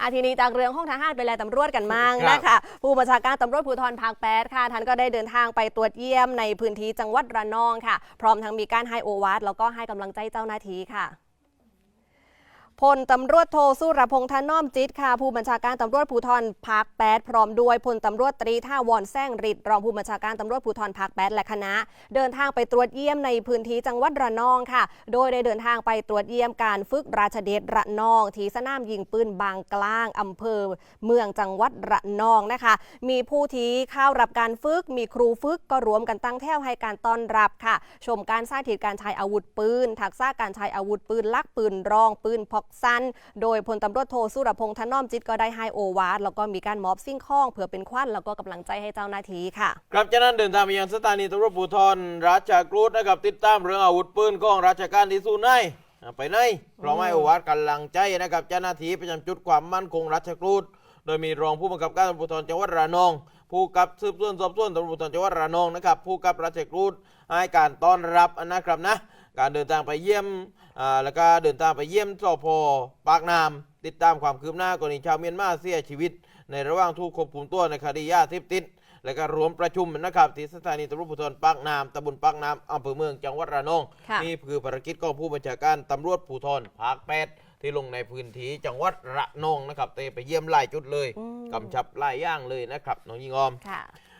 อาทีนี้จากเรื่องห้องทหารไปแลตำรวจกันมั่งครับนะคะผู้บัญชาการตำรวจภูธรภาคแปดค่ะท่านก็ได้เดินทางไปตรวจเยี่ยมในพื้นที่จังหวัดระนองค่ะ พร้อมทั้งมีการให้โอวาทแล้วก็ให้กำลังใจเจ้าหน้าที่ค่ะ พลตำรวจโทสุรพงษ์ธน้อมจิตค่ะ ผู้บัญชาการตำรวจภูธรภาค8พร้อมด้วยพลตำรวจตรีท่าวอนแซงฤทธิ์รองผู้บัญชาการตำรวจภูธรภาค8และคณะ เดินทางไปตรวจเยี่ยมในพื้นที่จังหวัดระนองค่ะ โดยได้เดินทางไปตรวจเยี่ยมการฝึกราชเดชระนอง ที่สนามยิงปืนบางกลางอำเภอ เมืองจังหวัดระนองนะคะ มีผู้ที่เข้ารับการฝึก มีครูฝึกก็รวมกันตั้งแถวให้การต้อนรับค่ะ ชมการสร้าธิตการใช้อาวุธปืนทักษะการใช้อาวุธปืนลักปืนรองปืนพกสั้น โดยพลตำรวจโทสุรพงษ์ธน้อมจิตก็ได้ให้โอวาทแล้วก็มีการมอบสิ่งของเพื่อเป็นขวัญแล้วก็กำลังใจให้เจ้าหน้าที่ค่ะครับจากนั้นเดินทางไปยังสถานีตำรวจภูธรราชากรูดนะครับติดตามเรื่องอาวุธปืนของราชการที่สู้ในอ่าไปในพร้อมให้โอวาทกำลังใจนะครับเจ้าหน้าที่ประจำจุดความมั่นคงราชกรูดโดยมีรองผู้บังคับการตำรวจภูธรจังหวัดระนองผู้กับสืบสวนสอบสวนตำรวจภูธรจังหวัดระนองนะครับผู้กับราชกรูดให้การต้อนรับนะครับนะ การเดินทางไปเยี่ยมอ่าแล้วก็เดินทางไปเยี่ยมสพปากน้ำติดตามความคืบหน้ากรณีชาวเมียนมาเสียชีวิต ในระหว่างถูกควบคุมตัวในคดียาเสพติดและก็รวมประชุมนะครับที่สถานีตำรวจภูธรปากน้ำตำบลปากน้ำอำเภอเมืองจังหวัดระนองค่ะนี่คือภารกิจของผู้บัญชาการตำรวจภูธรภาคแปดที่ลงในพื้นที่จังหวัดระนองนะครับเตไปเยี่ยมหลายจุดเลยอืมกำชับหลายอย่างเลยนะครับน้องยิงออมค่ะ